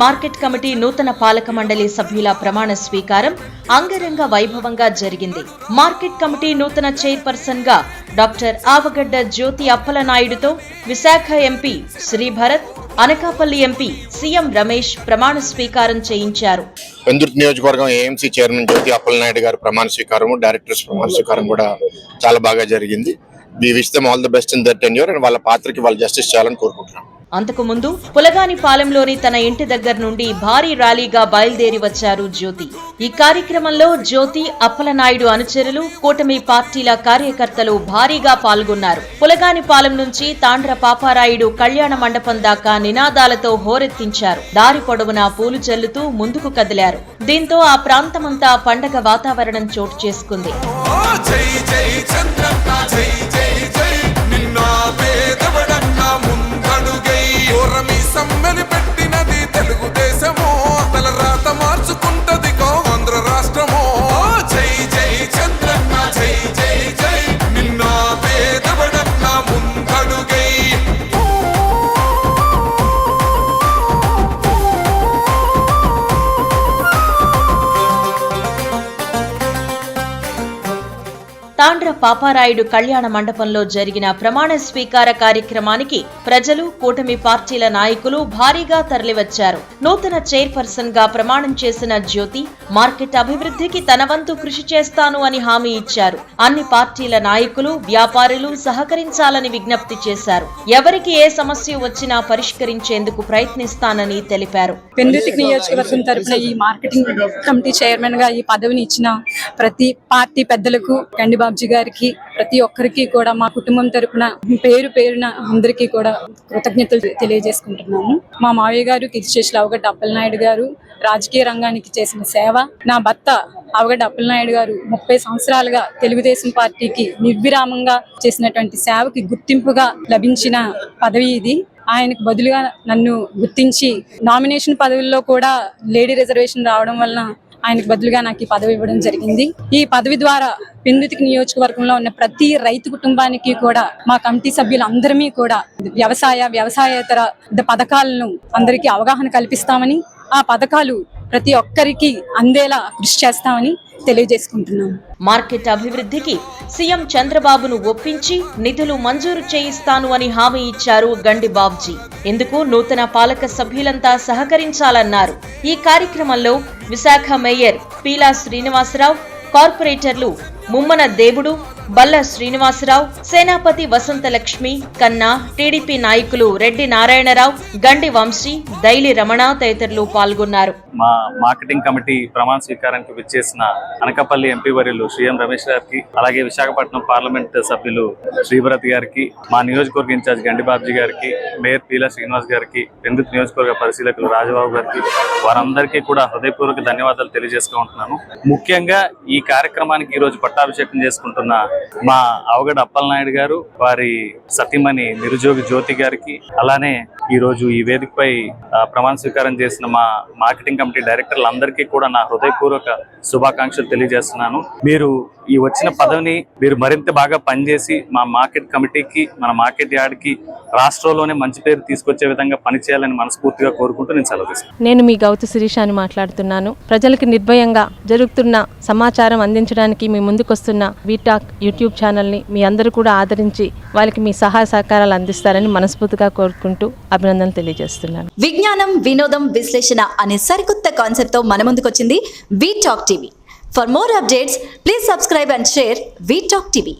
Market committee నూతన పాలక మండలి సభ్యుల ప్రమాణ స్వీకారం అంగరంగ వైభవంగా జరిగింది. మార్కెట్ కమిటీ నూతన చైర్పర్సన్గా doctor Avagadda Jyothi అప్పలనాయుడుతో Visakha MP Shri Bharat Anakapalli MP CM Ramesh ప్రమాణ స్వీకారం చేయించారు. పెందుర్తి నియోజకవర్గం ఏఎంసీ చైర్మన్ జ్యోతి అప్పలనాయుడు గారు ప్రమాణ స్వీకారము డైరెక్టర్స్ ప్రమాణ స్వీకారం కూడా చాలా బాగా జరిగింది. We wish them all the best in their tenure and వాళ్ళ పాత్రకి వాళ్ళు జస్టిస్ చేయాలని కోరుకుంటున్నాం. అంతకుముందు పులగానిపాలెంలోని తన ఇంటి దగ్గర నుండి భారీ ర్యాలీగా బయలుదేరి వచ్చారు జ్యోతి. ఈ కార్యక్రమంలో జ్యోతి అప్పలనాయుడు అనుచరులు కూటమి పార్టీల కార్యకర్తలు భారీగా పాల్గొన్నారు. పులగానిపాలెం నుంచి తాండ్ర పాపారాయుడు కళ్యాణ మండపం దాకా నినాదాలతో హోరెత్తించారు. దారి పొడవునా పూలు చల్లుతూ ముందుకు కదిలారు. దీంతో ఆ ప్రాంతమంతా పండగ వాతావరణం చోటు చేసుకుంది. తాండ్ర పాపారాయుడు కళ్యాణ మండపంలో జరిగిన ప్రమాణ స్వీకార కార్యక్రమానికి ప్రజలు కూటమి పార్టీల నాయకులు భారీగా తరలివచ్చారు. నూతన చైర్పర్సన్గా ప్రమాణం చేసిన జ్యోతి మార్కెట్ అభివృద్ధికి తన వంతు కృషి చేస్తాను అని హామీ ఇచ్చారు. అన్ని పార్టీల నాయకులు వ్యాపారులు సహకరించాలని విజ్ఞప్తి చేశారు. ఎవరికి ఏ సమస్య వచ్చినా పరిష్కరించేందుకు ప్రయత్నిస్తానని తెలిపారు. నియోజకవర్గం ఈ మార్కెటింగ్ కమిటీ చైర్మన్గా ఈ పదవిని ఇచ్చిన ప్రతి పార్టీ పెద్దలకు బాబ్జీ గారికి ప్రతి ఒక్కరికి కూడా మా కుటుంబం తరపున పేరు పేరున అందరికీ కూడా కృతజ్ఞతలు తెలియజేసుకుంటున్నాము. మా మావయ్య గారు కిరిశేషులు అవగడ్డ అప్పలనాయుడు గారు రాజకీయ రంగానికి చేసిన సేవ. నా భర్త అవగడ్డ అప్పలనాయుడు గారు ముప్పై సంవత్సరాలుగా తెలుగుదేశం పార్టీకి నిర్విరామంగా చేసినటువంటి సేవకి గుర్తింపుగా లభించిన పదవి ఇది. ఆయనకు బదులుగా నన్ను గుర్తించి నామినేషన్ పదవుల్లో కూడా లేడీ రిజర్వేషన్ రావడం వలన ఆయనకు బదులుగా నాకు ఈ పదవి ఇవ్వడం జరిగింది. ఈ పదవి ద్వారా పెందుతికి నియోజకవర్గంలో ఉన్న ప్రతి రైతు కుటుంబానికి కూడా మా కమిటీ సభ్యులందరమీ కూడా వ్యవసాయ వ్యవసాయేతర పథకాలను అందరికీ అవగాహన కల్పిస్తామని ఆ పథకాలు ప్రతి ఒక్కరికి అందేలా కృషి చేస్తామని తెలియజేసుకుంటున్నాం. మార్కెట్ అభివృద్ధికి సీఎం చంద్రబాబును ఒప్పించి నిధులు మంజూరు చేయిస్తాను అని హామీ ఇచ్చారు గండి బాబ్జీ ఇందుకు నూతన పాలక సభ్యులంతా సహకరించాలన్నారు. ఈ కార్యక్రమంలో విశాఖ మేయర్ పీలా శ్రీనివాసరావు కార్పొరేటర్లు ముమ్మన దేవుడు బల్ల శ్రీనివాసరావు సేనాపతి వసంతలక్ష్మి కన్నా టీడీపీ నాయకులు రెడ్డి నారాయణరావు గండి వంశీ దైలి రమణ తదితరులు పాల్గొన్నారు. మా మార్కెటింగ్ కమిటీ ప్రమాణ స్వీకారానికి విచ్చేసిన అనకాపల్లి ఎంపీ వర్యులు శ్రీఎం రమేష్ గారికి అలాగే విశాఖపట్నం పార్లమెంట్ సభ్యులు శ్రీభరత్ గారికి మా నియోజకవర్గ ఇన్ఛార్జ్ గండిబాబ్జీ గారికి మేయర్ పీలా శ్రీనివాస్ గారికి ఎందుకు నియోజకవర్గ పరిశీలకులు రాజబాబు గారికి వారందరికీ కూడా హృదయపూర్వక ధన్యవాదాలు తెలియజేసుకుంటున్నాను. ముఖ్యంగా ఈ కార్యక్రమానికి ఈరోజు పట్టాభిషేకం చేసుకుంటున్న మా అవగడ అప్పలనాయుడు గారు వారి సతీమణి నిరుజోగి జ్యోతి గారికి అలానే ఈ రోజు ఈ వేదికపై ప్రమాణ స్వీకారం చేసిన మా మార్కెటింగ్ కమిటీ డైరెక్టర్లందరికీ కూడా నా హృదయపూర్వక శుభాకాంక్షలు తెలియజేస్తున్నాను. మీరు ఈ వచ్చిన పదవిని మీరు మరింత బాగా పనిచేసి మా మార్కెట్ కమిటీకి మన మార్కెట్ యార్డ్కి రాష్ట్రంలోనే మంచి పేరు తీసుకొచ్చే విధంగా పనిచేయాలని మనస్ఫూర్తిగా కోరుకుంటూ నేను సెలవు నేను మీ గౌతు శిరీష అని మాట్లాడుతున్నాను. ప్రజలకు నిర్భయంగా జరుగుతున్న సమాచారం అందించడానికి మీ ముందుకొస్తున్న వీటాక్ యూట్యూబ్ ఛానల్ని మీ అందరూ కూడా ఆదరించి వాళ్ళకి మీ సహాయ సహకారాలు అందిస్తారని మనస్ఫూర్తిగా కోరుకుంటూ అభినందనలు తెలియజేస్తున్నాను. విజ్ఞానం వినోదం విశ్లేషణ అనే సరికొత్త కాన్సెప్ట్తో మన ముందుకొచ్చింది V talk TV for more updates please subscribe and share V talk TV